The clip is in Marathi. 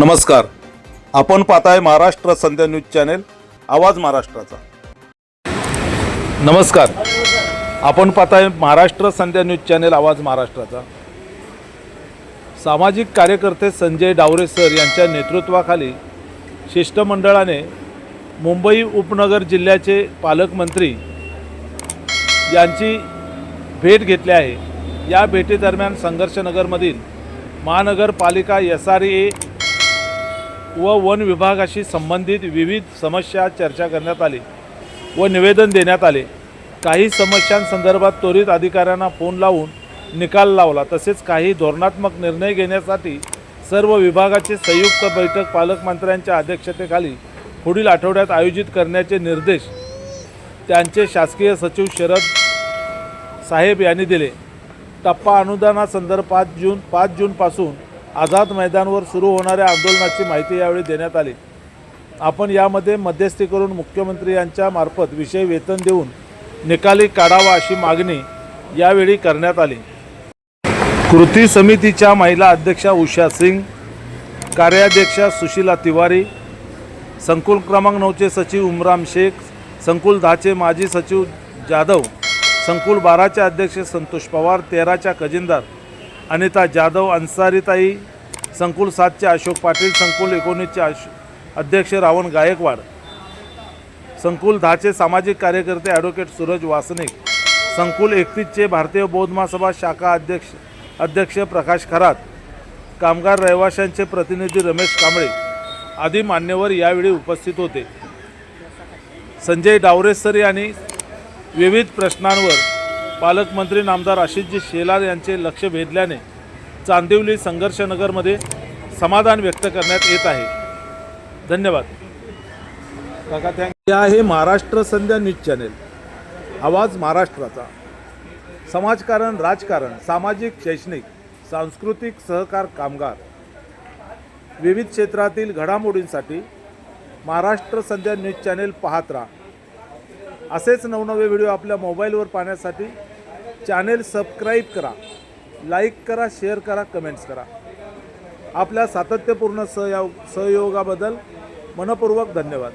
नमस्कार. आपण पाहताय महाराष्ट्र संध्या न्यूज चॅनेल आवाज महाराष्ट्राचा. नमस्कार. आपण पाहताय महाराष्ट्र संध्या न्यूज चॅनेल आवाज महाराष्ट्राचा. सामाजिक कार्यकर्ते संजय डावरे सर यांच्या नेतृत्वाखाली शिष्टमंडळाने मुंबई उपनगर जिल्ह्याचे पालकमंत्री यांची भेट घेतली आहे. या भेटीदरम्यान संघर्षनगरमधील महानगरपालिका एस आर ए व वन विभागाशी संबंधित विविध समस्या चर्चा करण्यात आली व निवेदन देण्यात आले. काही समस्यांसंदर्भात त्वरित अधिकाऱ्यांना फोन लावून निकाल लावला. तसेच काही धोरणात्मक निर्णय घेण्यासाठी सर्व विभागाची संयुक्त बैठक पालकमंत्र्यांच्या अध्यक्षतेखाली पुढील आठवड्यात आयोजित करण्याचे निर्देश त्यांचे शासकीय सचिव शरद साहेब यांनी दिले. टप्पा अनुदानासंदर्भात जून पाच जूनपासून आझाद मैदानवर सुरू होणाऱ्या आंदोलनाची माहिती यावेळी देण्यात आली. आपण यामध्ये मध्यस्थी करून मुख्यमंत्री यांच्या मार्फत विषय वेतन देऊन निकाली काढावा अशी मागणी यावेळी करण्यात आली. कृती समितीच्या महिला अध्यक्षा उषा सिंग कार्याध्यक्षा सुशीला तिवारी संकुल क्रमांक नऊचे सचिव उमराम शेख संकुल दहाचे माजी सचिव जाधव संकुल बाराचे अध्यक्ष संतोष पवार तेराच्या खजिनदार अनिता जाधव अन्सारीताई संकुल सातचे अशोक पाटील संकुल एकोणीसचे अश अध्यक्ष रावण गायकवाड संकुल दहाचे सामाजिक कार्यकर्ते ॲडव्होकेट सूरज वासनिक संकुल एकतीसचे भारतीय बौद्ध महासभा शाखा अध्यक्ष अध्यक्ष प्रकाश खरात कामगार रहिवाशांचे प्रतिनिधी रमेश कांबळे आदी मान्यवर यावेळी उपस्थित होते. संजय डावरे सर यांनी विविध प्रश्नांवर पालकमंत्री नामदार आशिषजी शेलार यांचे लक्ष वेधल्याने चांदिवली संघर्षनगरमध्ये समाधान व्यक्त करण्यात येत आहे. धन्यवाद. काका थँक हे आहे महाराष्ट्र संध्या न्यूज चॅनेल. आवाज महाराष्ट्राचा. समाजकारण राजकारण सामाजिक शैक्षणिक सांस्कृतिक सहकार कामगार. विविध क्षेत्रातील घडामोडींसाठी महाराष्ट्र संध्या न्यूज चॅनेल पाहत राहा. असेच नवनवे व्हिडिओ आपल्या मोबाईलवर पाहण्यासाठी चॅनेल सबस्क्राईब करा लाईक करा शेअर करा कमेंट्स करा. आपल्या सातत्यपूर्ण सहयोग सहयोगाबद्दल मनपूर्वक धन्यवाद.